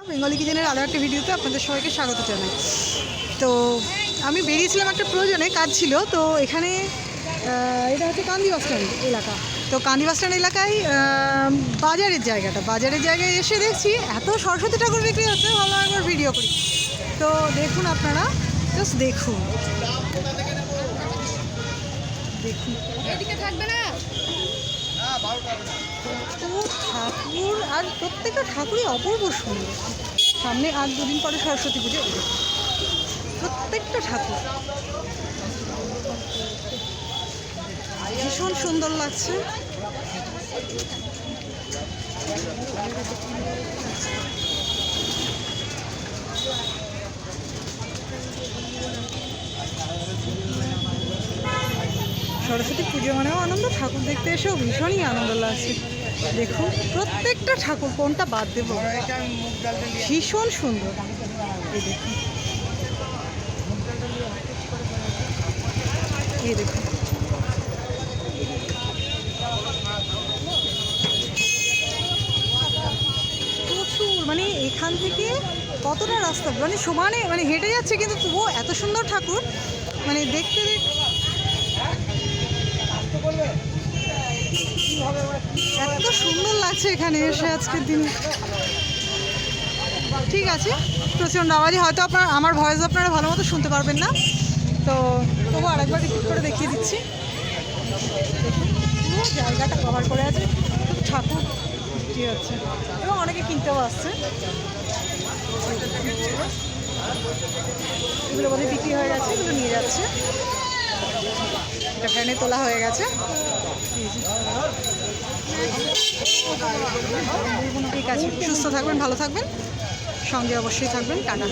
Bengali কিচেনের আরও একটা ভিডিওতে আপনাদের সবাইকে স্বাগত জানাই। তো আমি বেরিয়েছিলাম একটা প্রয়োজনে কাজ ছিল তো এখানে এটা হচ্ছে কান্দি বাস স্ট্যান্ড এলাকা। তো কান্দি বাস স্ট্যান্ড এলাকায় বাজারের জায়গাটা বাজারের জায়গায় এসে দেখছি এত সরস্বতী ঠাকুর বিক্রি হচ্ছে ভালো একবার ভিডিও করি। তো দেখুন আপনারা জাস্ট দেখুন। দেখুন। এদিকে থাকবে না? আর প্রত্যেকটা ঠাকুরই অপূর্ব সুন্দর। সামনে আর দুদিন পরে সরস্বতী পুজো। প্রত্যেকটা ঠাকুর। ভীষণ সুন্দর লাগছে। সরস্বতী পুজো মানেও আনন্দ, ঠাকুর দেখতে এসেও ভীষণই আনন্দ লাগছে। দেখুন, প্রত্যেকটা ঠাকুর কোনটা বাদ দেব? ভীষণ সুন্দর। প্রচুর মানে এখান থেকে কতটা রাস্তা? মানে সমানে মানে হেঁটে যাচ্ছে কিন্তু তবুও এত সুন্দর ঠাকুর। মানে দেখতে দেখতে সুন্দর লাগছে এখানে এসে আজকের দিনে। ঠিক আছে, প্রচণ্ড আওয়াজে হয়তো আপনার, আমার ভয়েস আপনারা ভালো মতো শুনতে পারবেন না। তো তবু আরেকবার একটু করে দেখিয়ে দিচ্ছি। জায়গাটা কভার করে আছে। ঠাকুর বিক্রি হচ্ছে? এবং অনেকে কিনতেও আসছে। এগুলো বোধহয় বিক্রি হয়ে গেছে, এগুলো নিয়ে যাচ্ছে। এটা ভ্যানে তোলা হয়ে গেছে। ঠিক আছে সুস্থ থাকবেন ভালো থাকবেন সঙ্গে অবশ্যই থাকবেন টাটা।